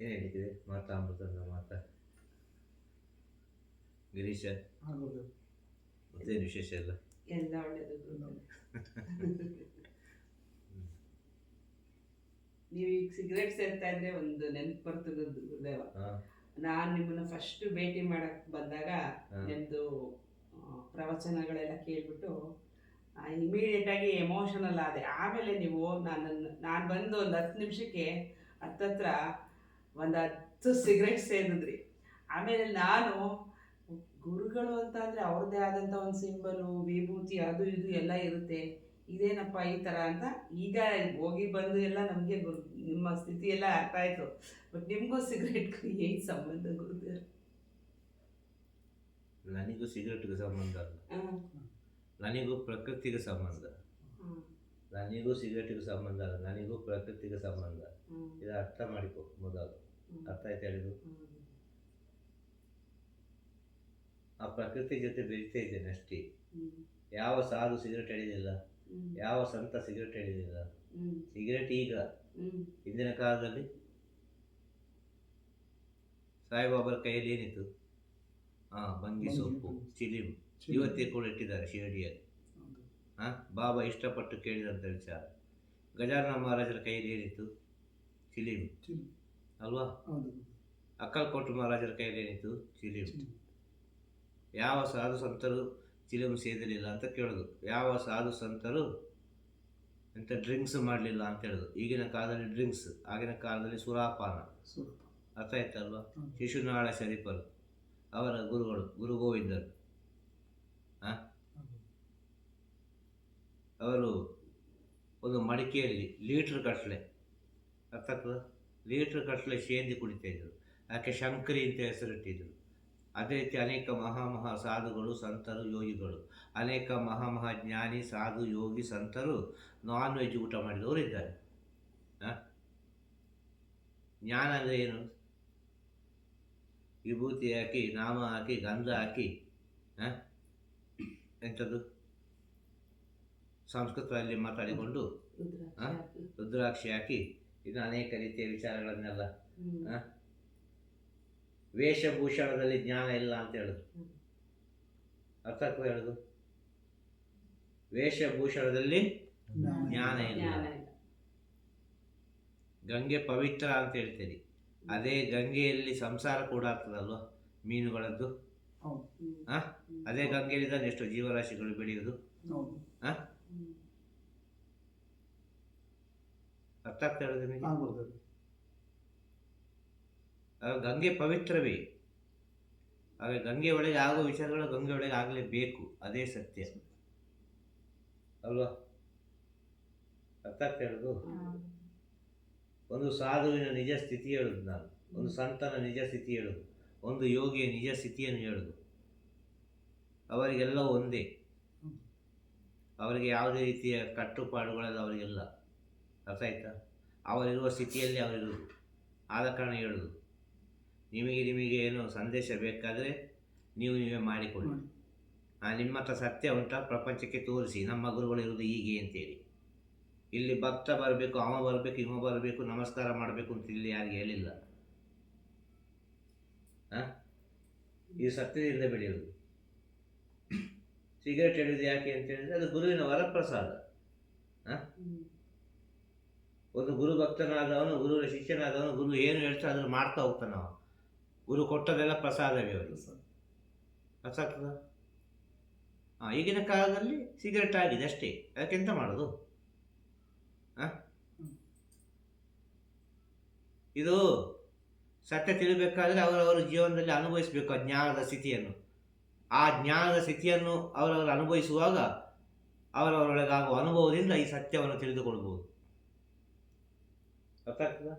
ಏನು ಹೇಳಿದ್ದೀವಿ ಮಾತಾ ಅಮೃತನ ಮಾತಾ. ಗಿರೀಶ? ಮತ್ತೇನು ವಿಶೇಷ ಎಲ್ಲ? ಎಲ್ಲ ಒಳ್ಳೇದು ಗುರುಗಳೇ. ನೀವು ಈಗ ಸಿಗರೇಟ್ ಸೇರ್ತಾ ಇದ್ರೆ ಒಂದು ನೆನ್ಪು ಬರ್ತದೆ ಗುರು- ಗುರುದೇವ ನಾನು ನಿಮ್ಮನ್ನ ಫಸ್ಟ್ ಭೇಟಿ ಮಾಡಕ್ ಬಂದಾಗ. ನಿಮ್ದು ಪ್ರವಚನಗಳೆಲ್ಲ ಕೇಳ್ಬಿಟ್ಟು ಇಮಿಡಿಯೇಟ್ ಆಗಿ ಎಮೋಷನಲ್ ಆದೆ. ಆಮೇಲೆ ನೀವು ನಾನು ನಾನು ಬಂದು ಒಂದು ಹತ್ತು ನಿಮಿಷಕ್ಕೆ ಹತ್ತತ್ರ ಒಂದು ಹತ್ತು ಸಿಗರೇಟ್ ಸೇರಿದ್ರಿ ಆಮೇಲೆ ನಾನು ಗುರುಗಳು ಅಂತ ಅಂದರೆ ಅವ್ರದ್ದೇ ಆದಂಥ ಒಂದು ಸಿಂಬಲು ವಿಭೂತಿ ಅದು ಇದು ಎಲ್ಲ ಇರುತ್ತೆ. ಇದೇನಪ್ಪ ಈ ಥರ ಅಂತ ಈಗ ಹೋಗಿ ಬಂದು ಎಲ್ಲ ನಮಗೆ ನಿಮ್ಮ ಸ್ಥಿತಿ ಎಲ್ಲ ಅರ್ಥ ಆಯಿತು. ಬಟ್ ನಿಮಗೂ ಸಿಗರೇಟ್ಗೂ ಏನು ಸಂಬಂಧ ಗುರುದೇವ್ ನನಗೂ ಸಿಗರೇಟ್ಗೆ ಸಂಬಂಧ ಅಲ್ಲ. ನನಗೂ ಪ್ರಕೃತಿಗೆ ಸಂಬಂಧ. ನನಗೂ ಸಿಗರೇಟಿಗೂ ಸಂಬಂಧ ಅಲ್ಲ ನನಗೂ ಪ್ರಕೃತಿಗೆ ಸಂಬಂಧ ಇದು ಅರ್ಥ ಮಾಡಿಕೊ ಮೊದಲು. ಅರ್ಥ ಆಯ್ತು ಹೇಳಿದ್ರು ಆ ಪ್ರಕೃತಿ ಜೊತೆ ಬೆರಿತಾ ಇದ್ದೇನೆ ಅಷ್ಟೇ. ಯಾವ ಸಾಧು ಸಿಗರೇಟ್ ಹಿಡಿದಿಲ್ಲ ಯಾವ ಸಂತ ಸಿಗರೇಟ್ ಹಿಡಿದಿಲ್ಲ ಸಿಗರೇಟ್ ಈಗ. ಹಿಂದಿನ ಕಾಲದಲ್ಲಿ ಸಾಯಿಬಾಬರ ಕೈಯಲ್ಲಿ ಏನಿತ್ತು? ಹಾ ಬಂಗಿ ಸೊಪ್ಪು. ಚಿಲಿಮ್. ಇವತ್ತೇ ಕೂಡ ಇಟ್ಟಿದ್ದಾರೆ ಶಿರಡಿಯಲ್ಲಿ. ಹಾ ಬಾಬಾ ಇಷ್ಟಪಟ್ಟು ಕೇಳಿದಂಥ ವಿಚಾರ. ಗಜಾನನ ಮಹಾರಾಜರ ಕೈಯಲ್ಲಿ ಏನಿತ್ತು? ಚಿಲಿಮ್. ಚಿಲ್- ಅಲ್ವಾ? ಹೌದು. ಅಕ್ಕಲ್ಕೋಟು ಮಹಾರಾಜರ ಕೈಯಲ್ಲಿ ಏನಿತ್ತು? ಚಿಲಿಮ್. ಯಾವ ಸಾಧು ಸಂತರು ಚಿಲಿಮ್ ಸೇದಲಿಲ್ಲ ಅಂತ ಕೇಳೋದು. ಯಾವ ಸಾಧು ಸಂತರು ಎಂಥ ಡ್ರಿಂಕ್ಸ್ ಮಾಡಲಿಲ್ಲ ಅಂತ ಹೇಳೋದು. ಈಗಿನ ಕಾಲದಲ್ಲಿ ಡ್ರಿಂಕ್ಸ್ ಆಗಿನ ಕಾಲದಲ್ಲಿ ಸುರಾಪಾನ. ಅರ್ಥ ಆಯ್ತಲ್ವಾ. ಶಿಶುನಾಳ ಶರೀಫರು. ಅವರ ಗುರುಗಳು ಗುರು ಗೋವಿಂದರು ಆ? ಹೌದು. ಅವರು ಒಂದು ಮಡಿಕೆಯಲ್ಲಿ ಲೀಟ್ರ್ ಕಟ್ಲೆ ಅರ್ಥ ಲೀಟ್ರ್ ಕಟ್ಲೆ ಕುಡಿತಾ ಇದ್ರು ಯಾಕೆ ಶಂಕರಿ ಅಂತ ಹೆಸರಿಟ್ಟಿದ್ದರು. ಅದೇ ರೀತಿ ಅನೇಕ ಮಹಾ ಮಹಾ ಸಾಧುಗಳು, ಸಂತರು, ಯೋಗಿಗಳು. ಅನೇಕ ಮಹಾ ಮಹಾ ಜ್ಞಾನಿ, ಸಾಧು, ಯೋಗಿ, ಸಂತರು ನಾನ್ ವೆಜ್ ಊಟ ಮಾಡಿದವರು ಇದ್ದಾರೆ? ಜ್ಞಾನ ಅಂದರೆ ಏನು? ವಿಭೂತಿ ಹಾಕಿ, ನಾಮ ಹಾಕಿ, ಗಂಧ ಹಾಕಿ ಎಂಥದ್ದು? ಸಂಸ್ಕೃತದಲ್ಲಿ ಮಾತಾಡಿಕೊಂಡು ರುದ್ರಾಕ್ಷಿ ಹಾ? ಹಾಕಿ. ರುದ್ರಾಕ್ಷಿ ಹಾಕಿ. ಇನ್ನು ಅನೇಕ ರೀತಿಯ ವಿಚಾರಗಳನ್ನೆಲ್ಲ. ವೇಷಭೂಷಣದಲ್ಲಿ ಜ್ಞಾನ ಇಲ್ಲ ಅಂತ ಹೇಳುದು. ಅರ್ಥಕ್ಕೂ ಅರ್ಥ ಆಗ್ತದೆ ಹೇಳುದು? ವೇಷಭೂಷಣದಲ್ಲಿ ಜ್ಞಾನ ಜ್ಞಾನ ಇಲ್ಲ. ಗಂಗೆ ಪವಿತ್ರ ಅಂತ ಹೇಳ್ತೀರಿ ಅದೇ ಗಂಗೆಯಲ್ಲಿ ಸಂಸಾರ ಕೂಡ ಆಗ್ತದಲ್ವ? ಮೀನುಗಳದ್ದು. ಹ ಅದೇ ಗಂಗೆಯಲ್ಲಿ ತಾನೆ ಎಷ್ಟು ಜೀವರಾಶಿಗಳು ಬೆಳೆಯುವುದು ಹೌದು ಆ? ಹ್ಮ್. ಅರ್ಥ ಆಗ್ತಾ ಇರೋದು ನಿಮಗೆ? ಆಗ್ಬೋದು. ಆಗ ಗಂಗೆ ಪವಿತ್ರವೇ. ಆಗ ಗಂಗೆ ಒಳಗೆ ಆಗೋ ವಿಚಾರಗಳು ಗಂಗೆ ಒಳಗೆ ಆಗಲೇಬೇಕು ಅದೇ ಸತ್ಯ. ಅಲ್ವಾ? ಅರ್ಥ ಆಗ್ತಾ ಇರೋದು ಒಂದು ಸಾಧುವಿನ ನಿಜ ಸ್ಥಿತಿ ಹೇಳೋದು ನಾನು. ಒಂದು ಸಂತನ ನಿಜ ಸ್ಥಿತಿ ಹೇಳೋದು. ಒಂದು ಯೋಗಿಯ ನಿಜ ಸ್ಥಿತಿಯನ್ನು ಹೇಳೋದು. ಅವರಿಗೆಲ್ಲ ಒಂದೇ. ಅವರಿಗೆ ಯಾವುದೇ ರೀತಿಯ ಕಟ್ಟುಪಾಡುಗಳೆಲ್ಲ ಅವರಿಗೆಲ್ಲ. ಅರ್ಥ ಆಯ್ತಾ? ಅವರಿರುವ ಸ್ಥಿತಿಯಲ್ಲಿ ಅವರಿರು ಆದ ಕಾರಣ ಹೇಳುದು. ನಿಮಗೆ ನಿಮಗೆ ಏನು ಸಂದೇಶ ಬೇಕಾದರೆ ನೀವು ನೀವೇ ಮಾಡಿಕೊಳ್ಳಿ. ನಿಮ್ಮ ಹತ್ರ ಸತ್ಯ ಉಂಟ ಪ್ರಪಂಚಕ್ಕೆ ತೋರಿಸಿ. ನಮ್ಮ ಗುರುಗಳು ಇರುವುದು ಹೀಗೆ ಅಂತೇಳಿ. ಇಲ್ಲಿ ಭಕ್ತ ಬರಬೇಕು ಅವ ಬರಬೇಕು ಇವ ಬರಬೇಕು ನಮಸ್ಕಾರ ಮಾಡಬೇಕು ಅಂತ ಇಲ್ಲಿ ಯಾರಿಗೆ ಹೇಳಿಲ್ಲ. ಆ? ಇದು ಸತ್ಯದಿಂದ ಬೆಳೆಯುವುದು. ಸಿಗರೇಟ್ ಹಿಡಿದು ಯಾಕೆ ಅಂತ ಹೇಳಿದ್ರೆ ಅದು ಗುರುವಿನ ವರಪ್ರಸಾದ. ಹ್ಮ್. ಒಂದು ಗುರು ಭಕ್ತನಾದವನು ಗುರುವಿನ ಶಿಷ್ಯನಾದವನು ಗುರು ಏನು ಹೇಳ್ತಾ ಅದನ್ನು ಮಾಡ್ತಾ ಹೋಗ್ತಾನವ ಗುರು ಕೊಟ್ಟದೆಲ್ಲ ಪ್ರಸಾದವೇ ಅವರು ಅರ್ಥ ಆಗ್ತದ ಹಾಂ ಈಗಿನ ಕಾಲದಲ್ಲಿ ಸಿಗರೆಟ್ ಆಗಿದೆ ಅಷ್ಟೇ. ಅದಕ್ಕೆಂತ ಮಾಡೋದು? ಹಾಂ ಇದು ಸತ್ಯ ತಿಳಿಬೇಕಾದ್ರೆ ಅವರವರ ಜೀವನದಲ್ಲಿ ಅನುಭವಿಸಬೇಕು ಆ ಜ್ಞಾನದ ಸ್ಥಿತಿಯನ್ನು. ಆ ಜ್ಞಾನದ ಸ್ಥಿತಿಯನ್ನು ಅವರವರು ಅನುಭವಿಸುವಾಗ ಅವರವರೊಳಗಾಗುವ ಅನುಭವದಿಂದ ಈ ಸತ್ಯವನ್ನು ತಿಳಿದುಕೊಳ್ಬೋದು. ಅರ್ಥ ಆಗ್ತದ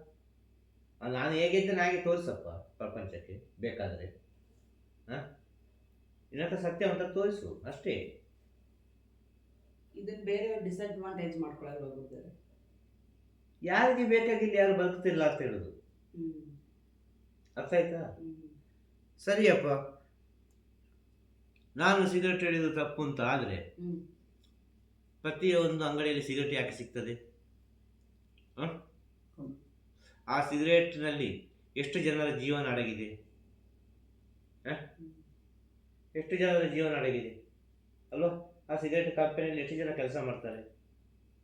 ಆ, ನಾನು ಹೇಗಿದ್ದೇನೆ ಹಾಗೆ ತೋರಿಸಪ್ಪ ಪ್ರಪಂಚಕ್ಕೆ ಬೇಕಾದರೆ. ಹಾಂ? ಇನ್ನೊಂದು ಸತ್ಯ ಅಂತ ತೋರಿಸು ಅಷ್ಟೇ. ಇದನ್ನ ಬೇರೆ ಡಿಸ್ಅಡ್ವಾಂಟೇಜ್ ಮಾಡ್ಕೊಳ್ಳೋದು ಹೋಗುತ್ತಾರೆ ಯಾರಿಗೆ ಬೇಕಾಗಿಲ್ಲ ಯಾರು ಬದುಕ್ತಿಲ್ಲ ಅಂತ ಹೇಳೋದು. ಅರ್ಥ ಆಯ್ತಾ? ಸರಿಯಪ್ಪ. ನಾನು ಸಿಗರೆಟ್ ಹಿಡಿದು ತಪ್ಪು ಅಂತ ಆದರೆ ಪ್ರತಿಯೊಂದು ಅಂಗಡಿಯಲ್ಲಿ ಸಿಗರೆಟ್ ಯಾಕೆ ಸಿಗ್ತದೆ? ಹ? ಆ ಸಿಗರೇಟ್ನಲ್ಲಿ ಎಷ್ಟು ಜನರ ಜೀವನ ಅಡಗಿದೆ? ಎಷ್ಟು ಜನರ ಜೀವನ ಅಡಗಿದೆ? ಅಲ್ವಾ? ಆ ಸಿಗರೇಟ್ ಕಂಪನಿಯಲ್ಲಿ ಎಷ್ಟು ಜನ ಕೆಲಸ ಮಾಡ್ತಾರೆ?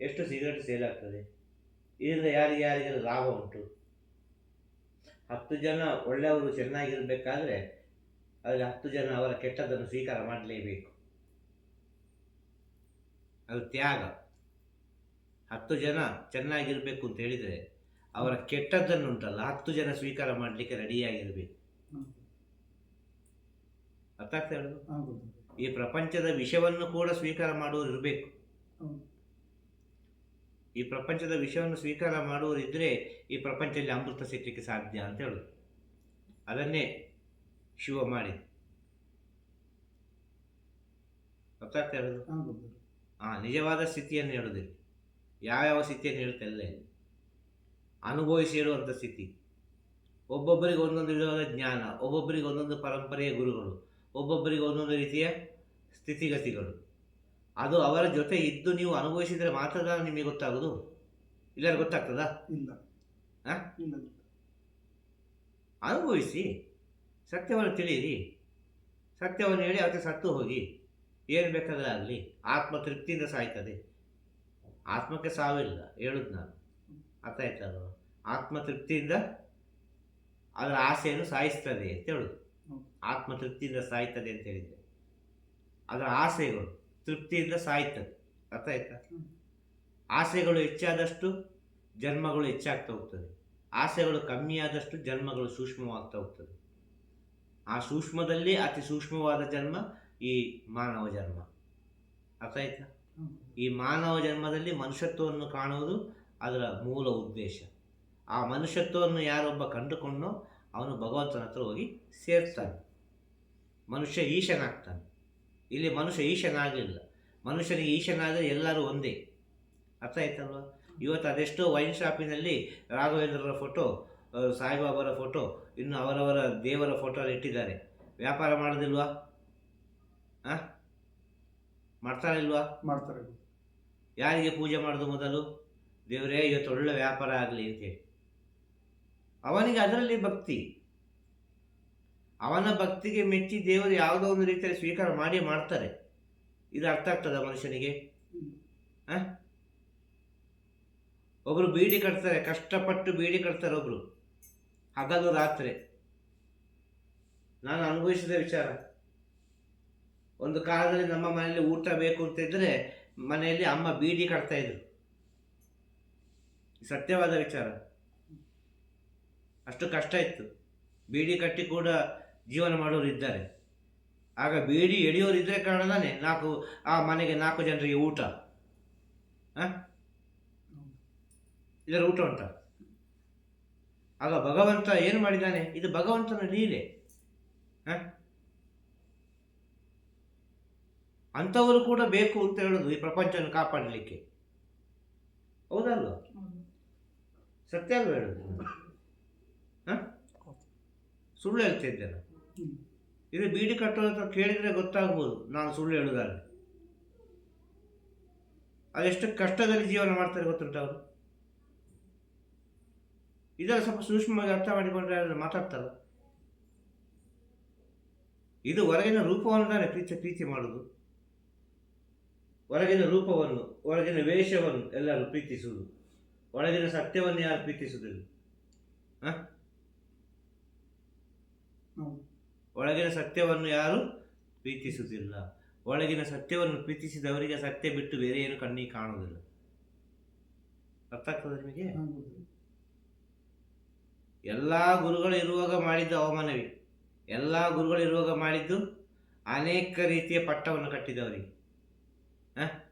ಎಷ್ಟು ಸಿಗರೇಟ್ ಸೇಲ್ ಆಗ್ತದೆ? ಇದರಿಂದ ಯಾರಿಗೆ ಯಾರಿಗೆ ಲಾಭ ಉಂಟು? ಹತ್ತು ಜನ ಒಳ್ಳೆಯವರು ಚೆನ್ನಾಗಿರಬೇಕಾದ್ರೆ ಅದರಲ್ಲಿ ಹತ್ತು ಜನ ಅವರ ಕೆಟ್ಟದ್ದನ್ನು ಸ್ವೀಕಾರ ಮಾಡಲೇಬೇಕು. ಅದು ತ್ಯಾಗ. ಹತ್ತು ಜನ ಚೆನ್ನಾಗಿರಬೇಕು ಅಂತ ಹೇಳಿದರೆ ಅವರ ಕೆಟ್ಟದ್ದನ್ನು ಉಂಟಲ್ಲ ಹತ್ತು ಜನ ಸ್ವೀಕಾರ ಮಾಡಲಿಕ್ಕೆ ರೆಡಿಯಾಗಿರಬೇಕು. ಅರ್ಥ ಆಗ್ತಾ ಹೇಳೋದು? ಈ ಪ್ರಪಂಚದ ವಿಷವನ್ನು ಕೂಡ ಸ್ವೀಕಾರ ಮಾಡುವವರು ಇರಬೇಕು. ಈ ಪ್ರಪಂಚದ ವಿಷವನ್ನು ಸ್ವೀಕಾರ ಮಾಡುವವರು ಇದ್ದರೆ ಈ ಪ್ರಪಂಚದಲ್ಲಿ ಅಮೃತ ಸಿಕ್ಕಲಿಕ್ಕೆ ಸಾಧ್ಯ ಅಂತ ಹೇಳುದು. ಅದನ್ನೇ ಶಿವ ಮಾಡಿ ಅರ್ಥ ಆಗ್ತಾ ಹೇಳೋದು? ಆಗುದು ಆ ನಿಜವಾದ ಸ್ಥಿತಿಯನ್ನು ಹೇಳುವುದಿಲ್ಲ ಯಾವ್ಯಾವ ಸ್ಥಿತಿಯನ್ನು ಹೇಳುತ್ತಲ್ಲ ಇಲ್ಲಿ ಅನುಭವಿಸಿ ಹೇಳುವಂಥ ಸ್ಥಿತಿ. ಒಬ್ಬೊಬ್ಬರಿಗೆ ಒಂದೊಂದು ವಿಧವಾದ ಜ್ಞಾನ ಒಬ್ಬೊಬ್ಬರಿಗೆ ಒಂದೊಂದು ಪರಂಪರೆಯ ಗುರುಗಳು ಒಬ್ಬೊಬ್ಬರಿಗೆ ಒಂದೊಂದು ರೀತಿಯ ಸ್ಥಿತಿಗತಿಗಳು. ಅದು ಅವರ ಜೊತೆ ಇದ್ದು ನೀವು ಅನುಭವಿಸಿದರೆ ಮಾತ್ರ ನಿಮಗೆ ಗೊತ್ತಾಗೋದು? ಇಲ್ಲಾರು ಗೊತ್ತಾಗ್ತದಾ? ಇಲ್ಲ. ಆ? ಇಲ್ಲ. ಅನುಭವಿಸಿ. ಸತ್ಯವನ್ನು ತಿಳಿಯಿರಿ. ಸತ್ಯವನ್ನು ಹೇಳಿ ಅದಕ್ಕೆ ಸತ್ತು ಹೋಗಿ. ಏನು ಬೇಕಾದ್ರೆ ಆಗಲಿ ಆತ್ಮ ತೃಪ್ತಿಯಿಂದ ಸಾಯ್ತದೆ. ಆತ್ಮಕ್ಕೆ ಸಾವಿಲ್ಲ. ಹೇಳುದು ನಾನು. ಅರ್ಥ ಆಯ್ತಾ ಆತ್ಮ ತೃಪ್ತಿಯಿಂದ ಅದರ ಆಸೆಯನ್ನು ಸಾಯಿಸ್ತದೆ ಅಂತ ಹೇಳುದು. ಆತ್ಮತೃಪ್ತಿಯಿಂದ ಆತ್ಮ ತೃಪ್ತಿಯಿಂದ ಸಾಯ್ತದೆ ಅಂತ ಹೇಳಿದರೆ ಅದರ ಆಸೆಗಳು ತೃಪ್ತಿಯಿಂದ ಸಾಯ್ತದೆ. ಅರ್ಥ ಆಯ್ತಾ? ಆಸೆಗಳು ಹೆಚ್ಚಾದಷ್ಟು ಜನ್ಮಗಳು ಹೆಚ್ಚಾಗ್ತಾ ಹೋಗ್ತದೆ. ಆಸೆಗಳು ಕಮ್ಮಿಯಾದಷ್ಟು ಜನ್ಮಗಳು ಸೂಕ್ಷ್ಮವಾಗ್ತಾ ಹೋಗ್ತದೆ. ಆ ಸೂಕ್ಷ್ಮದಲ್ಲಿ ಅತಿ ಸೂಕ್ಷ್ಮವಾದ ಜನ್ಮ ಈ ಮಾನವ ಜನ್ಮ. ಅರ್ಥ ಆಯ್ತಾ? ಈ ಮಾನವ ಜನ್ಮದಲ್ಲಿ ಮನುಷ್ಯತ್ವವನ್ನು ಕಾಣುವುದು ಅದರ ಮೂಲ ಉದ್ದೇಶ. ಆ ಮನುಷ್ಯತ್ವವನ್ನು ಯಾರೊಬ್ಬ ಕಂಡುಕೊಂಡು ಅವನು ಭಗವಂತನ ಹತ್ರ ಹೋಗಿ ಸೇರ್ತಾನೆ. ಮನುಷ್ಯ ಈಶನಾಗ್ತಾನೆ. ಇಲ್ಲಿ ಮನುಷ್ಯ ಈಶನಾಗಲಿಲ್ಲ. ಮನುಷ್ಯನಿಗೆ ಈಶನಾದರೆ ಎಲ್ಲರೂ ಒಂದೇ. ಅರ್ಥ ಆಯ್ತಲ್ವ? ಇವತ್ತು ಅದೆಷ್ಟೋ ವೈನ್ ಶಾಪಿನಲ್ಲಿ ರಾಘವೇಂದ್ರರ ಫೋಟೋ ಸಾಯಿಬಾಬಾರ ಫೋಟೋ ಇನ್ನು ಅವರವರ ದೇವರ ಫೋಟೋ ಅಲ್ಲಿ ಇಟ್ಟಿದ್ದಾರೆ. ವ್ಯಾಪಾರ ಮಾಡೋದಿಲ್ವಾ? ಹಾಂ ಮಾಡ್ತಾರಿಲ್ವಾ? ಮಾಡ್ತಾರೆ. ಯಾರಿಗೆ ಪೂಜೆ ಮಾಡೋದು ಮೊದಲು? ದೇವರೇ, ಇವತ್ತು ಒಳ್ಳೆ ವ್ಯಾಪಾರ ಆಗಲಿ ಅಂತೇಳಿ ಅವನಿಗೆ ಅದರಲ್ಲಿ ಭಕ್ತಿ. ಅವನ ಭಕ್ತಿಗೆ ಮೆಚ್ಚಿ ದೇವರು ಯಾವುದೋ ಒಂದು ರೀತಿಯಲ್ಲಿ ಸ್ವೀಕಾರ ಮಾಡಿ ಮಾಡ್ತಾರೆ. ಇದು ಅರ್ಥ ಆಗ್ತದ ಮನುಷ್ಯನಿಗೆ? ಆ? ಒಬ್ರು ಬೀಡಿ ಕಟ್ತಾರೆ, ಕಷ್ಟಪಟ್ಟು ಬೀಡಿ ಕಟ್ತಾರೆ ಒಬ್ರು. ಹಗಲು ರಾತ್ರಿ. ನಾನು ಅನುಭವಿಸಿದ ವಿಚಾರ. ಒಂದು ಕಾಲದಲ್ಲಿ ನಮ್ಮ ಮನೆಯಲ್ಲಿ ಊಟ ಬೇಕು ಅಂತ ಇದ್ರೆ ಮನೆಯಲ್ಲಿ ಅಮ್ಮ ಬೀಡಿ ಕಟ್ತಾ ಇದ್ರು. ಸತ್ಯವಾದ ವಿಚಾರ. ಅಷ್ಟು ಕಷ್ಟ ಇತ್ತು. ಬೀಡಿ ಕಟ್ಟಿ ಕೂಡ ಜೀವನ ಮಾಡೋರು ಇದ್ದಾರೆ. ಆಗ ಬೀಡಿ ಎಳೆಯೋರು ಇದ್ರೆ ಕಾರಣನೇ ನಾಲ್ಕು, ಆ ಮನೆಗೆ ನಾಲ್ಕು ಜನರಿಗೆ ಊಟ. ಹಾಂ ಇದರ ಊಟ ಉಂಟ? ಆಗ ಭಗವಂತ ಏನು ಮಾಡಿದ್ದಾನೆ? ಇದು ಭಗವಂತನ ಲೀಲೆ. ಅಂಥವರು ಕೂಡ ಬೇಕು ಅಂತ ಹೇಳೋದು ಈ ಪ್ರಪಂಚವನ್ನು ಕಾಪಾಡಲಿಕ್ಕೆ. ಹೌದಲ್ವ? ಸತ್ಯ ಅಲ್ವ ಹೇಳೋದು? ಹಾಂ? ಸುಳ್ಳು ಹೇಳ್ತಿದ್ದೆ ನಾನು. ಇದು ಬೀಡಿ ಕಟ್ಟೋದು ಅಂತ ಕೇಳಿದರೆ ಗೊತ್ತಾಗ್ಬೋದು. ನಾನು ಸುಳ್ಳು ಹೇಳುದಾದ್ರೆ. ಅದೆಷ್ಟು ಕಷ್ಟದಲ್ಲಿ ಜೀವನ ಮಾಡ್ತಾರೆ ಗೊತ್ತುಂಟ ಅವರು? ಇದೆಲ್ಲ ಸ್ವಲ್ಪ ಸೂಕ್ಷ್ಮವಾಗಿ ಅರ್ಥ ಮಾಡಿಕೊಂಡ್ರೆ ಮಾತಾಡ್ತಾರ? ಇದು ಹೊರಗಿನ ರೂಪವನ್ನು ತಾನೇ ಪ್ರೀತಿ ಪ್ರೀತಿ ಮಾಡುದು. ಹೊರಗಿನ ರೂಪವನ್ನು, ಹೊರಗಿನ ವೇಷವನ್ನು ಎಲ್ಲರೂ ಪ್ರೀತಿಸುವುದು. ಒಳಗಿನ ಸತ್ಯವನ್ನು ಯಾರು ಪ್ರೀತಿಸುವುದಿಲ್ಲ. ಒಳಗಿನ ಸತ್ಯವನ್ನು ಯಾರು ಪ್ರೀತಿಸುವುದಿಲ್ಲ ಒಳಗಿನ ಸತ್ಯವನ್ನು ಪ್ರೀತಿಸಿದವರಿಗೆ ಸತ್ಯ ಬಿಟ್ಟು ಬೇರೆ ಏನು ಕಣ್ಣಿಗೆ ಕಾಣುವುದಿಲ್ಲ. ಅರ್ಥ ಆಗ್ತದೆ ನಿಮಗೆ ಎಲ್ಲ ಗುರುಗಳು ಇರುವಾಗ ಮಾಡಿದ್ದು ಅವಮಾನವೇ. ಎಲ್ಲ ಗುರುಗಳು ಇರುವಾಗ ಮಾಡಿದ್ದು ಅನೇಕ ರೀತಿಯ ಪಟ್ಟವನ್ನು ಕಟ್ಟಿದವರಿಗೆ. ಹ?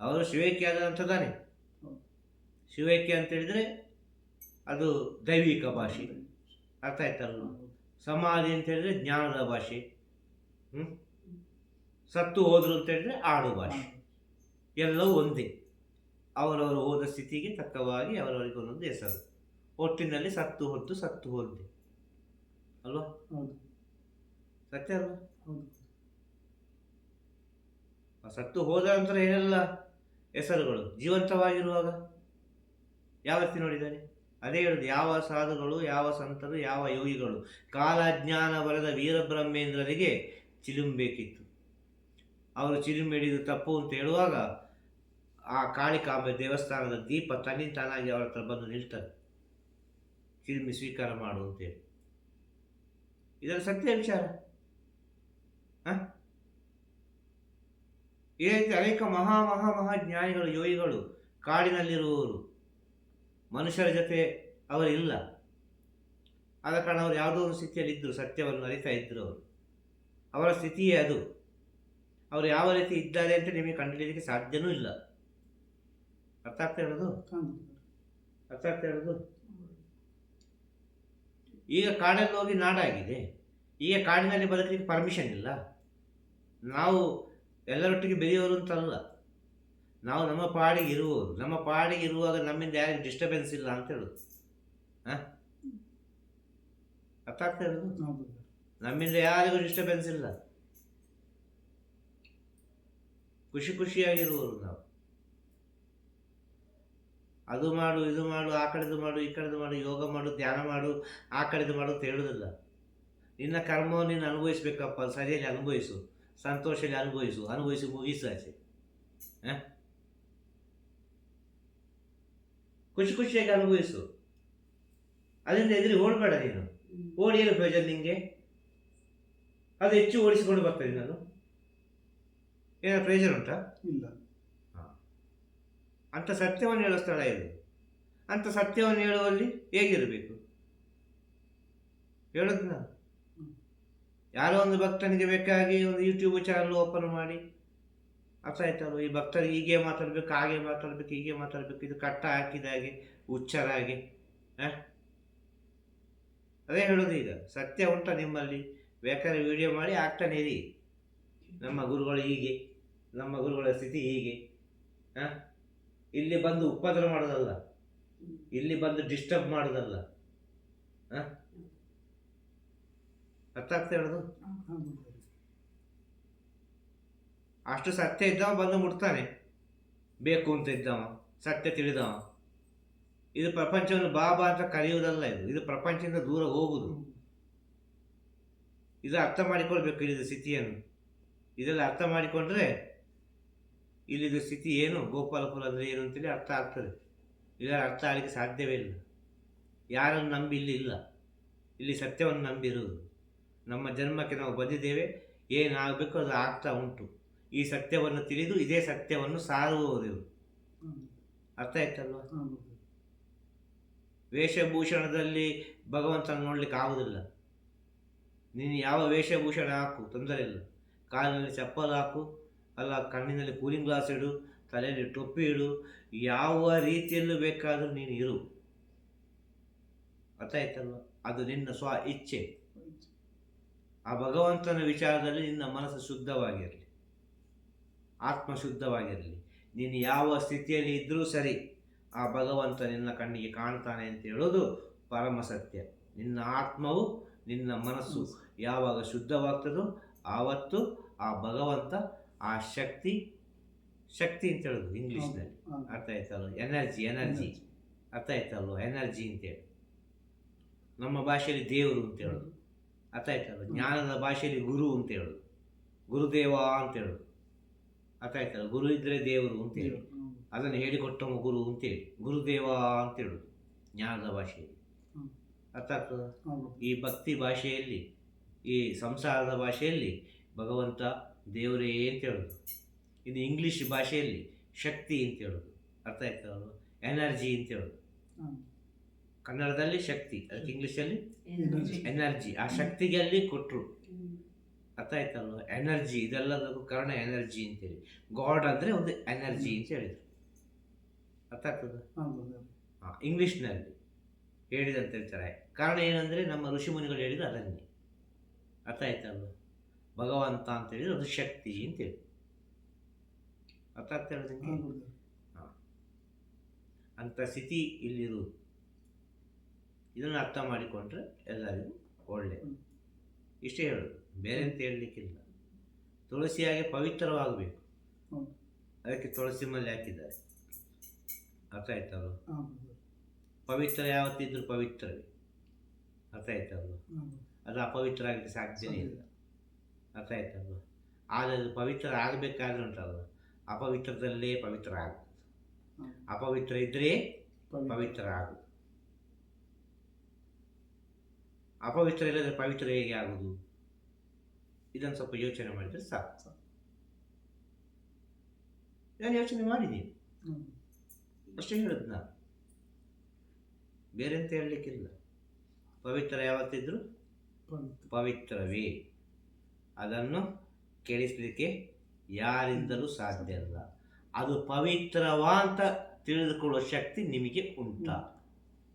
ಅವರು ಶಿವೈಕ್ಯ ಆದಂಥದ್ದಾನೆ ಶಿವೈಕ್ಯ ಅಂತ ಹೇಳಿದ್ರೆ ಅದು ದೈವಿಕ ಭಾಷೆ. ಅರ್ಥ ಆಯ್ತಲ್ಲ ಸಮಾಧಿ ಅಂತ ಹೇಳಿದ್ರೆ ಜ್ಞಾನದ ಭಾಷೆ. ಹ್ಞೂ ಸತ್ತು ಹೋದರು ಅಂತ ಹೇಳಿದ್ರೆ ಆಡು ಭಾಷೆ. ಎಲ್ಲವೂ ಒಂದೇ. ಅವರವರು ಹೋದ ಸ್ಥಿತಿಗೆ ತಕ್ಕವಾಗಿ ಅವರವರಿಗೆ ಒಂದೊಂದು ಹೆಸರು. ಒಟ್ಟಿನಲ್ಲಿ ಸತ್ತು ಹೊದ್ದು ಸತ್ತು ಹೋದ್ದೆ ಅಲ್ವಾ? ಹೌದು. ಸತ್ಯ ಅಲ್ವಾ? ಸತ್ತು ಹೋದ ನಂತರ ಏನೆಲ್ಲ ಹೆಸರುಗಳು? ಜೀವಂತವಾಗಿರುವಾಗ? ಯಾವ ರೀತಿ ನೋಡಿದ್ದಾರೆ ಅದೇ ಹೇಳುದು, ಯಾವ ಸಾಧುಗಳು, ಯಾವ ಸಂತರು, ಯಾವ ಯೋಗಿಗಳು? ಕಾಲಜ್ಞಾನ ಬರೆದ ವೀರಬ್ರಹ್ಮೇಂದ್ರರಿಗೆ ಚಿಲುಂಬೇಕಿತ್ತು ಅವರು ಚಿಲುಂಬೆ ಹಿಡಿದು ತಪ್ಪು ಅಂತ ಹೇಳುವಾಗ ಆ ಕಾಳಿಕಾಂಬೆ ದೇವಸ್ಥಾನದ ದೀಪ ತನ್ನಿಂದ ತಾನಾಗಿ ಅವರ ಹತ್ರ ಬಂದು ನಿಲ್ತದೆ. ಚಿಲುಮೆ ಸ್ವೀಕಾರ ಮಾಡು ಅಂತೇಳಿ ಇದರ ಸತ್ಯ ವಿಚಾರ? ಈ ರೀತಿ ಅನೇಕ ಮಹಾ ಮಹಾ ಮಹಾ ಜ್ಞಾನಿಗಳು, ಯೋಗಿಗಳು ಕಾಡಿನಲ್ಲಿರುವವರು ಮನುಷ್ಯರ ಜೊತೆ ಅವರಿಲ್ಲ. ಆದ ಕಾರಣ ಅವರು ಯಾವುದೋ ಒಂದು ಸ್ಥಿತಿಯಲ್ಲಿ ಇದ್ದರು ಸತ್ಯವನ್ನು ಅರಿತಾ ಇದ್ದರು ಅವರು. ಅವರ ಸ್ಥಿತಿಯೇ ಅದು. ಅವರು ಯಾವ ರೀತಿ ಇದ್ದಾರೆ ಅಂತ ನಿಮಗೆ ಕಂಡುಹಿಡಿಯಲಿಕ್ಕೆ ಸಾಧ್ಯವೂ ಇಲ್ಲ. ಅರ್ಥ ಆಗ್ತಾ ಇರೋದು? ಅರ್ಥ ಆಗ್ತಾ ಇರೋದು? ಈಗ ಕಾಡಲ್ಲಿ ಹೋಗಿ ನಾಡಾಗಿದೆ. ಈಗ ಕಾಡಿನಲ್ಲಿ ಬದುಕಲಿಕ್ಕೆ ಪರ್ಮಿಷನ್ ಇಲ್ಲ. ನಾವು ಎಲ್ಲರೊಟ್ಟಿಗೆ ಬೆರೆಯೋರು ಅಂತಲ್ಲ. ನಾವು ನಮ್ಮ ಪಾಡಿಗೆ ಇರುವವರು ನಮ್ಮ ಪಾಡಿಗೆ ಇರುವಾಗ ನಮ್ಮಿಂದ ಯಾರಿಗೂ ಡಿಸ್ಟರ್ಬೆನ್ಸ್ ಇಲ್ಲ ಅಂತ ಹೇಳುದು ಹಾಂ? ಅರ್ಥ ಆಗ್ತಾ ಇರೋದು ನಮ್ಮಿಂದ ಯಾರಿಗೂ ಡಿಸ್ಟರ್ಬೆನ್ಸ್ ಇಲ್ಲ. ಖುಷಿ ಖುಷಿಯಾಗಿರುವವರು ನಾವು. ಅದು ಮಾಡು ಇದು ಮಾಡು ಆ ಕಡೆದು ಮಾಡು ಈ ಕಡೆದು ಮಾಡು ಯೋಗ ಮಾಡು ಧ್ಯಾನ ಮಾಡು ಆ ಕಡೆದು ಮಾಡು ಅಂತ ಹೇಳುವುದಿಲ್ಲ ನಿನ್ನ ಕರ್ಮವನ್ನು ನೀನು ಅನುಭವಿಸ್ಬೇಕಪ್ಪ ಸರಿಯಲ್ಲಿ ಅನುಭವಿಸು ಸಂತೋಷದಲ್ಲಿ ಅನುಭವಿಸು ಅನುಭವಿಸಿ ಮುಗಿಸು ಹಾಂ ಹ? ಖುಷಿ ಖುಷಿಯಾಗಿ ಅನುಭವಿಸು. ಅದರಿಂದ ಎದುರಿ ಓಡಬೇಡ ನೀನು. ಓಡಿ ಏನು ಪ್ರಯೋಜನ ನಿಮಗೆ ಅದು ಹೆಚ್ಚು ಓಡಿಸಿಕೊಂಡು ಬರ್ತದೆ ನಾನು? ಏನಾದ್ರು ಪ್ರಯೋಜನ ಉಂಟಾ? ಇಲ್ಲ. ಅಂತ ಸತ್ಯವನ್ನು ಹೇಳೋ ಸ್ಥಳ ಇದು. ಅಂತ ಸತ್ಯವನ್ನು ಹೇಳುವಲ್ಲಿ ಹೇಗಿರಬೇಕು? ಹೇಳೋದು ನಾನು ಯಾರೋ ಒಂದು ಭಕ್ತನಿಗೆ ಬೇಕಾಗಿ ಒಂದು ಯೂಟ್ಯೂಬ್ ಚಾನಲ್ ಓಪನ್ ಮಾಡಿ ಅರ್ಥ ಈ ಭಕ್ತರು ಹೀಗೆ ಮಾತಾಡ್ಬೇಕು, ಹಾಗೆ ಮಾತಾಡ್ಬೇಕು, ಹೀಗೆ ಮಾತಾಡ್ಬೇಕು, ಇದು ಕಟ್ಟ ಹಾಕಿದ ಹಾಗೆ ಹುಚ್ಚರ ಹಾಗೆ ಆ? ಅದೇ ಹೇಳೋದು ಈಗ. ಸತ್ಯ ಉಂಟ ನಿಮ್ಮಲ್ಲಿ. ಬೇಕಾದ್ರೆ ವಿಡಿಯೋ ಮಾಡಿ ಆಗ್ತಾನೆ ಇರಿ. ನಮ್ಮ ಗುರುಗಳು ಹೀಗೆ, ನಮ್ಮ ಗುರುಗಳ ಸ್ಥಿತಿ ಹೀಗೆ, ಹಾಂ? ಇಲ್ಲಿ ಬಂದು ಉಪದ್ರ ಮಾಡೋದಲ್ಲ. ಇಲ್ಲಿ ಬಂದು ಡಿಸ್ಟರ್ಬ್ ಮಾಡೋದಲ್ಲ. ಹಾಂ? ಅರ್ಥ ಆಗ್ತಾ ಹೇಳೋದು? ಅಷ್ಟು ಸತ್ಯ ಇದ್ದವ ಬಂದು ಮುಟ್ತಾನೆ. ಬೇಕು ಅಂತ ಇದ್ದವ, ಸತ್ಯ ತಿಳಿದವ. ಇದು ಪ್ರಪಂಚವನ್ನು ಬಾಬಾ ಅಂತ ಕರೆಯುವುದಲ್ಲ ಇದು. ಇದು ಪ್ರಪಂಚದಿಂದ ದೂರ ಹೋಗುದು. ಇದು ಅರ್ಥ ಮಾಡಿಕೊಳ್ಬೇಕು ಇಲ್ಲಿದ ಸ್ಥಿತಿಯನ್ನು. ಇದೆಲ್ಲ ಅರ್ಥ ಮಾಡಿಕೊಂಡ್ರೆ ಇಲ್ಲಿದ ಸ್ಥಿತಿ ಏನು? ಗೋಪಾಲಪುರ ಅಂದರೆ ಏನು ಅಂತೇಳಿ ಅರ್ಥ ಆಗ್ತದೆ. ಇಲ್ಲ, ಅರ್ಥ ಆಗಲಿಕ್ಕೆ ಸಾಧ್ಯವೇ ಇಲ್ಲ. ಯಾರನ್ನು ನಂಬಿ ಇಲ್ಲಿ ಇಲ್ಲ. ಇಲ್ಲಿ ಸತ್ಯವನ್ನು ನಂಬಿರುವುದು. ನಮ್ಮ ಜನ್ಮಕ್ಕೆ ನಾವು ಬಂದಿದ್ದೇವೆ. ಏನಾಗಬೇಕು ಅದು ಆಗ್ತಾ ಉಂಟು. ಈ ಸತ್ಯವನ್ನು ತಿಳಿದು ಇದೇ ಸತ್ಯವನ್ನು ಸಾರುವವರು ಅರ್ಥ ಆಯ್ತಲ್ವಾ? ವೇಷಭೂಷಣದಲ್ಲಿ ಭಗವಂತನ ನೋಡ್ಲಿಕ್ಕೆ ಆಗುವುದಿಲ್ಲ ನೀನು ಯಾವ ವೇಷಭೂಷಣ ಹಾಕು? ತೊಂದರೆ ಇಲ್ಲ. ಕಾಲಿನಲ್ಲಿ ಚಪ್ಪಲ್ ಹಾಕು, ಅಲ್ಲ ಕಣ್ಣಿನಲ್ಲಿ ಕೂಲಿಂಗ್ ಗ್ಲಾಸ್ ಇಡು, ತಲೆಯಲ್ಲಿ ಟೊಪ್ಪಿ ಇಡು, ಯಾವ ರೀತಿಯಲ್ಲೂ ಬೇಕಾದರೂ ನೀನು ಇರು. ಅರ್ಥ ಆಯ್ತಲ್ವ? ಅದು ನಿನ್ನ ಸ್ವ ಇಚ್ಛೆ. ಆ ಭಗವಂತನ ವಿಚಾರದಲ್ಲಿ ನಿನ್ನ ಮನಸ್ಸು ಶುದ್ಧವಾಗಿರಲಿ. ಆತ್ಮ ಶುದ್ಧವಾಗಿರಲಿ ನೀನು ಯಾವ ಸ್ಥಿತಿಯಲ್ಲಿ ಇದ್ದರೂ ಸರಿ ಆ ಭಗವಂತ ನಿನ್ನ ಕಣ್ಣಿಗೆ ಕಾಣ್ತಾನೆ ಅಂತ ಹೇಳೋದು ಪರಮ ಸತ್ಯ. ನಿನ್ನ ಆತ್ಮವು ನಿನ್ನ ಮನಸ್ಸು ಯಾವಾಗ ಶುದ್ಧವಾಗ್ತದೋ ಆವತ್ತು ಆ ಭಗವಂತ ಆ ಶಕ್ತಿ ಶಕ್ತಿ ಅಂತ ಹೇಳೋದು ಇಂಗ್ಲೀಷ್ನಲ್ಲಿ. ಅರ್ಥ ಆಯ್ತಲ್ಲ ಎನರ್ಜಿ ಎನರ್ಜಿ. ಅರ್ಥ ಆಯ್ತಲ್ವ ಎನರ್ಜಿ ಅಂತೇಳಿ ನಮ್ಮ ಭಾಷೆಯಲ್ಲಿ ದೇವರು ಅಂತ ಹೇಳೋದು. ಅರ್ಥ ಆಯ್ತಲ್ಲ ಜ್ಞಾನದ ಭಾಷೆಯಲ್ಲಿ ಗುರು ಅಂತ ಹೇಳೋದು. ಗುರುದೇವ ಅಂತ ಹೇಳೋದು. ಅರ್ಥ ಆಯ್ತಲ್ಲ ಗುರು ಇದ್ದರೆ ದೇವರು ಅಂತೇಳಿ ಅದನ್ನು ಹೇಳಿಕೊಟ್ಟ ಗುರು ಅಂತೇಳಿ ಗುರುದೇವ ಅಂತ ಹೇಳುದು ಜ್ಞಾನದ ಭಾಷೆಯಲ್ಲಿ. ಅರ್ಥ ಆಗ್ತದ? ಈ ಭಕ್ತಿ ಭಾಷೆಯಲ್ಲಿ ಈ ಸಂಸಾರದ ಭಾಷೆಯಲ್ಲಿ ಭಗವಂತ ದೇವರೇ ಅಂತ ಹೇಳೋದು. ಇನ್ನು ಇಂಗ್ಲೀಷ್ ಭಾಷೆಯಲ್ಲಿ ಶಕ್ತಿ ಅಂತ ಹೇಳೋದು. ಅರ್ಥ ಆಯ್ತಲ್ಲ ಎನರ್ಜಿ ಅಂತ ಹೇಳೋದು. ಕನ್ನಡದಲ್ಲಿ ಶಕ್ತಿ ಅದಕ್ಕೆ ಇಂಗ್ಲೀಷಲ್ಲಿ? ಎನರ್ಜಿ. ಆ ಶಕ್ತಿಗೆ ಅಲ್ಲಿ ಕೊಟ್ಟರು ಅರ್ಥ ಆಯ್ತಲ್ಲ ಎನರ್ಜಿ ಇದೆಲ್ಲದಕ್ಕೂ ಕಾರಣ ಎನರ್ಜಿ ಅಂತೇಳಿ. ಗಾಡ್ ಅಂದರೆ ಒಂದು ಎನರ್ಜಿ ಅಂತ ಹೇಳಿದರು. ಅರ್ಥ ಆಗ್ತದೆ? ಹಾಂ ಇಂಗ್ಲೀಷ್ನಲ್ಲಿ ಹೇಳಿದಂತ ಹೇಳ್ತಾರೆ ಕಾರಣ ಏನಂದರೆ ನಮ್ಮ ಋಷಿಮುನಿಗಳು ಹೇಳಿದ್ರು ಅದನ್ನೇ. ಅರ್ಥ ಆಯ್ತಲ್ಲ ಭಗವಂತ ಅಂತ ಹೇಳಿದ್ರೆ ಅದು ಶಕ್ತಿ ಅಂತೇಳಿ ಅರ್ಥ ಆಗ್ತಾ ಇರೋದು ಹಾಂ ಅಂಥ ಸ್ಥಿತಿ ಇಲ್ಲಿರುವುದು ಇದನ್ನು ಅರ್ಥ ಮಾಡಿಕೊಂಡ್ರೆ ಎಲ್ಲರಿಗೂ ಒಳ್ಳೆಯದು ಇಷ್ಟೇ ಹೇಳೋದು. ಬೇರೆ ಅಂತ ಹೇಳಲಿಕ್ಕಿಲ್ಲ. ತುಳಸಿಯಾಗಿ ಪವಿತ್ರವಾಗಬೇಕು. ಅದಕ್ಕೆ ತುಳಸಿ ಮಲ್ಲಿ ಹಾಕಿದ್ದಾರೆ. ಅರ್ಥ ಆಯ್ತಲ್ವ ಪವಿತ್ರ ಯಾವತ್ತಿದ್ರೂ ಪವಿತ್ರವೇ. ಅರ್ಥ ಆಯ್ತಲ್ವ ಅದು ಅಪವಿತ್ರ ಆಗಲಿಕ್ಕೆ ಸಾಧ್ಯನೇ ಇಲ್ಲ. ಅರ್ಥ ಆಯ್ತಲ್ವ ಆದರೆ ಅದು ಪವಿತ್ರ ಆಗಬೇಕಾದ್ರೆ ಉಂಟಲ್ವ? ಅಪವಿತ್ರದಲ್ಲೇ ಪವಿತ್ರ ಆಗುತ್ತೆ. ಅಪವಿತ್ರ ಇದ್ದರೆ ಪವಿತ್ರ. ಆಗುದು ಅಪವಿತ್ರ ಇಲ್ಲದ್ರೆ ಪವಿತ್ರ ಹೇಗೆ ಆಗುದು ಇದನ್ನು ಸ್ವಲ್ಪ ಯೋಚನೆ ಮಾಡಿದರೆ ಸಾಕು. ನಾನು ಯೋಚನೆ ಮಾಡಿದ್ದೀನಿ ಅಷ್ಟೇ ಹೇಳೋದು ನಾನು. ಬೇರೆ ಅಂತ ಹೇಳಲಿಕ್ಕಿಲ್ಲ. ಪವಿತ್ರ ಯಾವತ್ತಿದ್ರು? ಪವಿತ್ರವೇ. ಅದನ್ನು ಕೇಳಿಸಲಿಕ್ಕೆ ಯಾರಿಂದಲೂ ಸಾಧ್ಯ ಇಲ್ಲ ಅದು ಪವಿತ್ರವಾ ಅಂತ ತಿಳಿದುಕೊಳ್ಳುವ ಶಕ್ತಿ ನಿಮಗೆ ಉಂಟಾ.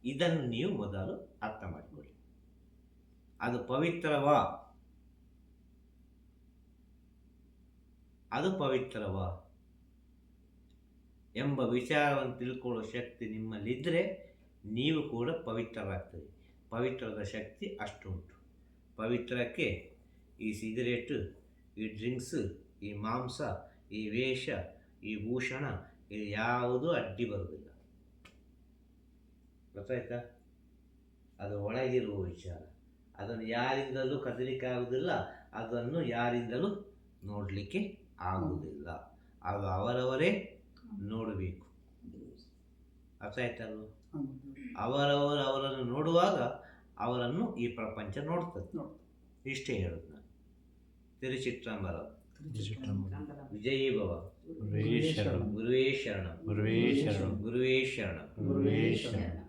ಇದನ್ನು ನೀವು ಮೊದಲು ಅರ್ಥ ಮಾಡಿಕೊಳ್ಳಿ. ಅದು ಪವಿತ್ರವಾ? ಅದು ಪವಿತ್ರವಾ ಎಂಬ ವಿಚಾರವನ್ನು ತಿಳ್ಕೊಳ್ಳೋ ಶಕ್ತಿ ನಿಮ್ಮಲ್ಲಿದ್ದರೆ ನೀವು ಕೂಡ ಪವಿತ್ರರಾಗ್ತದೆ ಪವಿತ್ರದ ಶಕ್ತಿ ಅಷ್ಟುಂಟು. ಪವಿತ್ರಕ್ಕೆ ಈ ಸಿಗರೇಟು, ಈ ಡ್ರಿಂಕ್ಸ್, ಈ ಮಾಂಸ, ಈ ವೇಷ, ಈ ಭೂಷಣ, ಇದು ಯಾವುದೂ ಅಡ್ಡಿ ಬರುವುದಿಲ್ಲ. ಗೊತ್ತಾಯ್ತಾ? ಅದು ಒಳಗಿರುವ ವಿಚಾರ. ಅದನ್ನು ಯಾರಿಂದಲೂ ಕದಲಿಕ್ಕಾಗುವುದಿಲ್ಲ ಅದನ್ನು ಯಾರಿಂದಲೂ ನೋಡಲಿಕ್ಕೆ ಆಗುವುದಿಲ್ಲ. ಆಗ ಅವರವರೇ ನೋಡಬೇಕು. ಅರ್ಥ ಆಯ್ತಲ್ವ? ಅವರವರು ಅವರನ್ನು ನೋಡುವಾಗ ಅವರನ್ನು ಈ ಪ್ರಪಂಚ ನೋಡ್ತದೆ. ಇಷ್ಟೇ ಹೇಳುದು ನಾನು. ತಿರುಚಿಟ್ರಂಬರ. ಕಂದಲ ವಿಜಯೀ ಭವ. ಗುರುವೇ ಶರಣ. ಗುರುವೇ ಶರಣ. ಗುರುವೇ ಶರಣಂ. ಗುರುವೇ ಶರಣಂ. ಗುರುವೇ ಶರಣಂ.